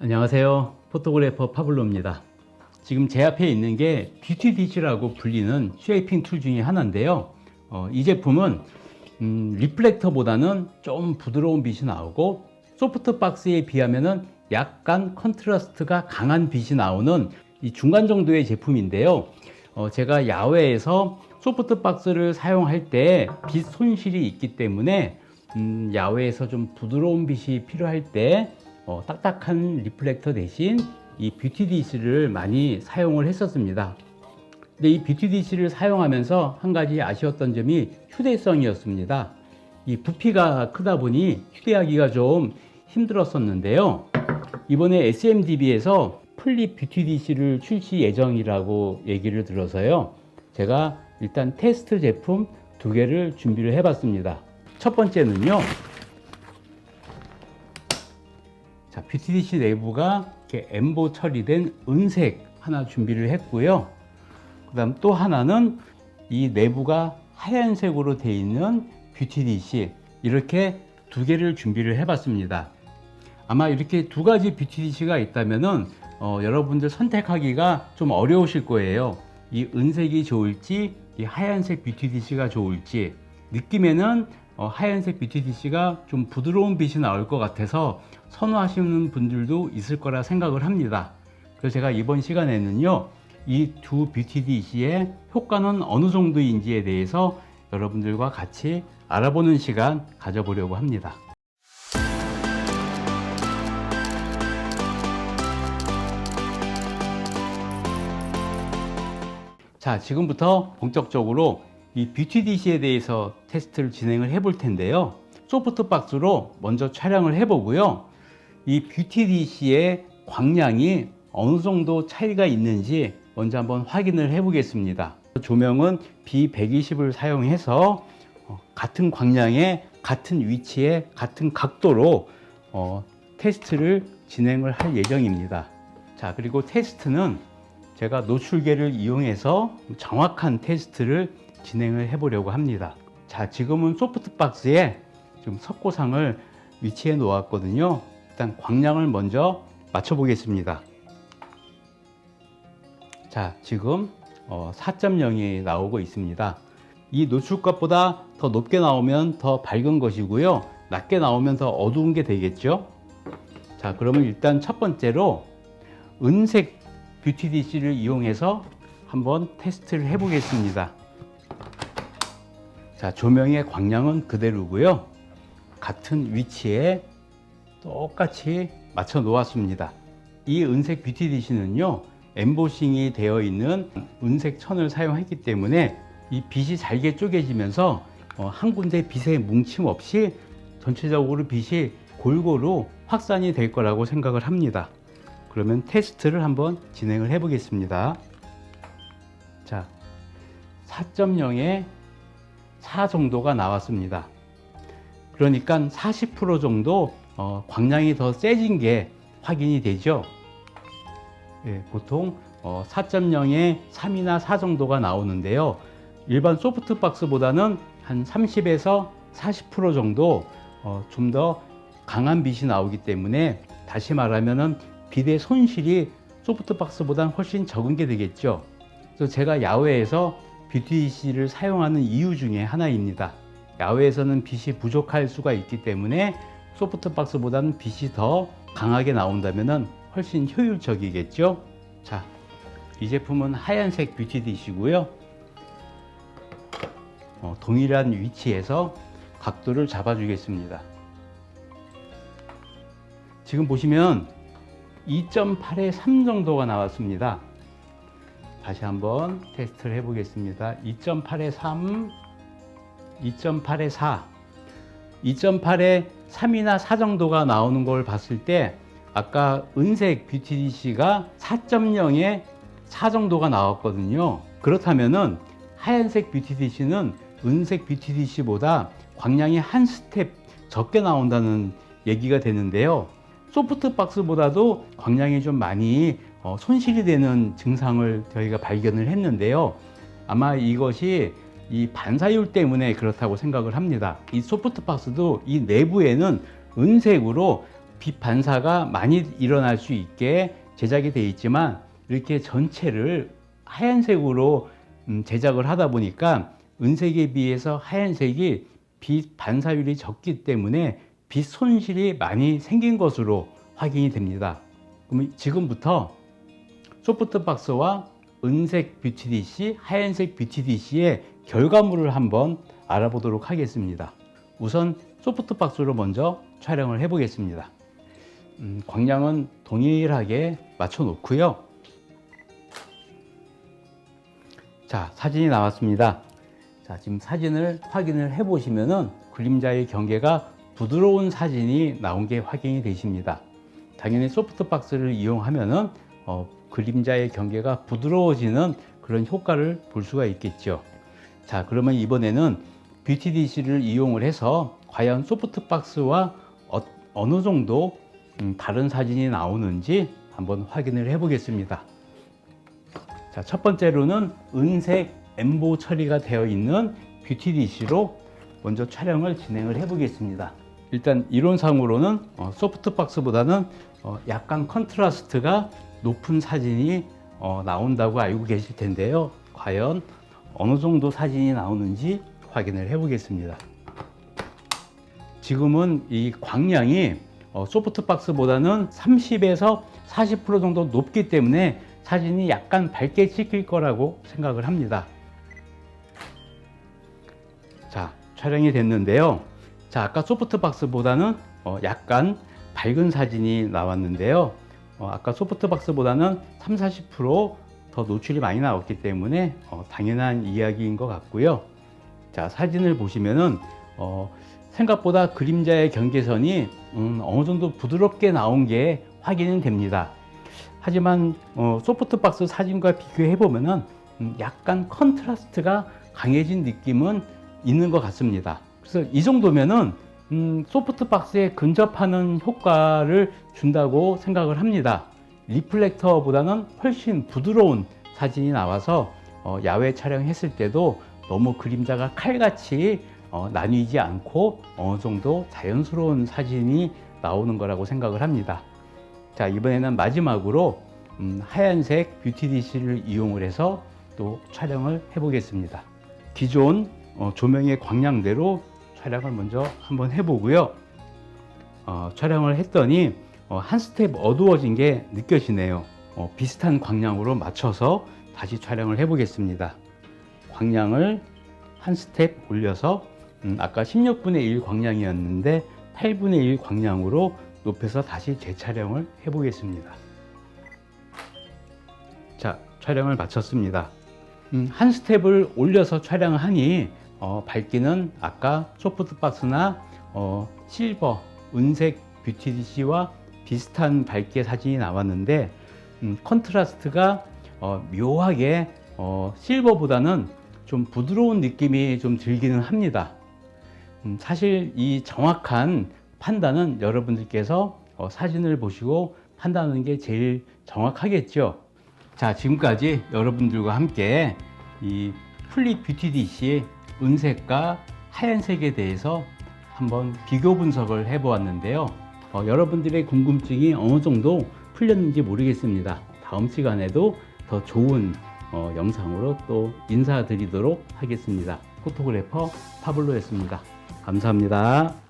안녕하세요. 포토그래퍼 파블로입니다. 지금 제 앞에 있는 게 뷰티디시라고 불리는 쉐이핑 툴 중에 하나인데요. 어, 이 제품은 음, 리플렉터보다는 좀 부드러운 빛이 나오고 소프트 박스에 비하면은 약간 컨트라스트가 강한 빛이 나오는 이 중간 정도의 제품인데요. 어, 제가 야외에서 소프트 박스를 사용할 때 빛 손실이 있기 때문에 음, 야외에서 좀 부드러운 빛이 필요할 때 어, 딱딱한 리플렉터 대신 이 뷰티디시를 많이 사용을 했었습니다. 근데 이 뷰티디시를 사용하면서 한 가지 아쉬웠던 점이 휴대성이었습니다. 이 부피가 크다 보니 휴대하기가 좀 힘들었었는데요. 이번에 SMDB에서 플립 뷰티디시를 출시 예정이라고 얘기를 들어서요. 제가 일단 테스트 제품 두 개를 준비를 해봤습니다. 첫 번째는요. 자, 뷰티디시 내부가 이렇게 엠보 처리된 은색 하나 준비를 했고요. 그 다음 또 하나는 이 내부가 하얀색으로 되어 있는 뷰티디시 이렇게 두 개를 준비를 해봤습니다. 아마 이렇게 두 가지 뷰티디시가 있다면은 어, 여러분들 선택하기가 좀 어려우실 거예요. 이 은색이 좋을지 이 하얀색 뷰티디시가 좋을지 느낌에는 어, 하얀색 뷰티디시가 좀 부드러운 빛이 나올 것 같아서 선호하시는 분들도 있을 거라 생각을 합니다. 그래서 제가 이번 시간에는요, 이두 뷰티디시의 효과는 어느 정도인지에 대해서 여러분들과 같이 알아보는 시간 가져보려고 합니다. 자, 지금부터 본격적으로 이 뷰티디시에 대해서 테스트를 진행을 해 볼 텐데요. 소프트 박스로 먼저 촬영을 해 보고요. 이 뷰티디시의 광량이 어느 정도 차이가 있는지 먼저 한번 확인을 해 보겠습니다. 조명은 B120을 사용해서 어, 같은 광량에 같은 위치에 같은 각도로 어, 테스트를 진행을 할 예정입니다. 자, 그리고 테스트는 제가 노출계를 이용해서 정확한 테스트를 진행을 해 보려고 합니다. 자, 지금은 소프트 박스에 좀 석고상을 위치해 놓았거든요. 일단 광량을 먼저 맞춰 보겠습니다. 자, 지금 어, 4.0이 나오고 있습니다. 이 노출값보다 더 높게 나오면 더 밝은 것이고요. 낮게 나오면 더 어두운 게 되겠죠. 자, 그러면 일단 첫 번째로 은색 뷰티디시를 이용해서 한번 테스트를 해 보겠습니다. 자, 조명의 광량은 그대로고요. 같은 위치에 똑같이 맞춰 놓았습니다. 이 은색 뷰티 디시는요, 엠보싱이 되어 있는 은색 천을 사용했기 때문에 이 빛이 잘게 쪼개지면서 어, 한 군데 빛의 뭉침 없이 전체적으로 빛이 골고루 확산이 될 거라고 생각을 합니다. 그러면 테스트를 한번 진행을 해 보겠습니다. 자, 4.0에 4 정도가 나왔습니다. 그러니까 40% 정도 어, 광량이 더 세진 게 확인이 되죠. 예, 보통 어, 4.0에 3이나 4 정도가 나오는데요. 일반 소프트박스보다는 한 30에서 40% 정도 어, 좀 더 강한 빛이 나오기 때문에 다시 말하면은 빛의 손실이 소프트박스보다 훨씬 적은 게 되겠죠. 그래서 제가 야외에서 뷰티C를 사용하는 이유 중에 하나입니다. 야외에서는 빛이 부족할 수가 있기 때문에 소프트박스보다는 빛이 더 강하게 나온다면 훨씬 효율적이겠죠. 자, 이 제품은 하얀색 뷰티디시고요. 어, 동일한 위치에서 각도를 잡아주겠습니다. 지금 보시면 2.8에 3 정도가 나왔습니다. 다시 한번 테스트를 해보겠습니다. 2.8에 3, 2.8에 4, 2.8에 3이나 4 정도가 나오는 걸 봤을 때 아까 은색 뷰티디시가 4.0에 4 정도가 나왔거든요. 그렇다면은 하얀색 뷰티디시는 은색 뷰티디시보다 광량이 한 스텝 적게 나온다는 얘기가 되는데요. 소프트 박스보다도 광량이 좀 많이 어, 손실이 되는 증상을 저희가 발견을 했는데요. 아마 이것이 이 반사율 때문에 그렇다고 생각을 합니다. 이 소프트 박스도 이 내부에는 은색으로 빛 반사가 많이 일어날 수 있게 제작이 되어 있지만 이렇게 전체를 하얀색으로 음, 제작을 하다 보니까 은색에 비해서 하얀색이 빛 반사율이 적기 때문에 빛 손실이 많이 생긴 것으로 확인이 됩니다. 그럼 지금부터 소프트박스와 은색 뷰티디시, 하얀색 뷰티디시의 결과물을 한번 알아보도록 하겠습니다. 우선 소프트박스로 먼저 촬영을 해보겠습니다. 음, 광량은 동일하게 맞춰 놓고요. 자, 사진이 나왔습니다. 자, 지금 사진을 확인을 해 보시면은 그림자의 경계가 부드러운 사진이 나온 게 확인이 되십니다. 당연히 소프트박스를 이용하면은 어, 그림자의 경계가 부드러워지는 그런 효과를 볼 수가 있겠죠. 자, 그러면 이번에는 뷰티디시를 이용을 해서 과연 소프트박스와 어, 느 정도 음, 다른 사진이 나오는지 한번 확인을 해 보겠습니다. 자, 첫 번째로는 은색 엠보 처리가 되어 있는 뷰티디시로 먼저 촬영을 진행을 해 보겠습니다. 일단 이론상으로는 어, 소프트박스보다는 어, 약간 컨트라스트가 높은 사진이 어, 나온다고 알고 계실 텐데요. 과연 어느 정도 사진이 나오는지 확인을 해 보겠습니다. 지금은 이 광량이 어, 소프트박스보다는 30에서 40% 정도 높기 때문에 사진이 약간 밝게 찍힐 거라고 생각을 합니다. 자, 촬영이 됐는데요. 자, 아까 소프트박스보다는 어, 약간 밝은 사진이 나왔는데요. 어, 아까 소프트박스보다는 3, 40%더 노출이 많이 나왔기 때문에 어, 당연한 이야기인 것 같고요. 자, 사진을 보시면은 어, 생각보다 그림자의 경계선이 음, 어느 정도 부드럽게 나온 게 확인은 됩니다. 하지만 어, 소프트박스 사진과 비교해 보면은 음, 약간 컨트라스트가 강해진 느낌은 있는 것 같습니다. 그래서 이 정도면은 음, 소프트박스에 근접하는 효과를 준다고 생각을 합니다. 리플렉터보다는 훨씬 부드러운 사진이 나와서 어, 야외 촬영했을 때도 너무 그림자가 칼같이 어, 나뉘지 않고 어느 정도 자연스러운 사진이 나오는 거라고 생각을 합니다. 자, 이번에는 마지막으로 음, 하얀색 뷰티디시를 이용을 해서 또 촬영을 해보겠습니다. 기존 어, 조명의 광량대로 촬영을 먼저 한번 해보고요. 어, 촬영을 했더니 어, 한 스텝 어두워진 게 느껴지네요. 어, 비슷한 광량으로 맞춰서 다시 촬영을 해보겠습니다. 광량을 한 스텝 올려서 음, 아까 16분의 1 광량이었는데 8분의 1 광량으로 높여서 다시 재촬영을 해보겠습니다. 자, 촬영을 마쳤습니다. 음, 한 스텝을 올려서 촬영을 하니 어, 밝기는 아까 소프트박스나 어, 실버, 은색 뷰티디시와 비슷한 밝기의 사진이 나왔는데 음, 컨트라스트가 어, 묘하게 어, 실버보다는 좀 부드러운 느낌이 좀 들기는 합니다. 음, 사실 이 정확한 판단은 여러분들께서 어, 사진을 보시고 판단하는 게 제일 정확하겠죠. 자, 지금까지 여러분들과 함께 이 플립 뷰티디시 은색과 하얀색에 대해서 한번 비교 분석을 해 보았는데요. 어, 여러분들의 궁금증이 어느 정도 풀렸는지 모르겠습니다. 다음 시간에도 더 좋은 어, 영상으로 또 인사드리도록 하겠습니다. 포토그래퍼 파블로였습니다. 감사합니다.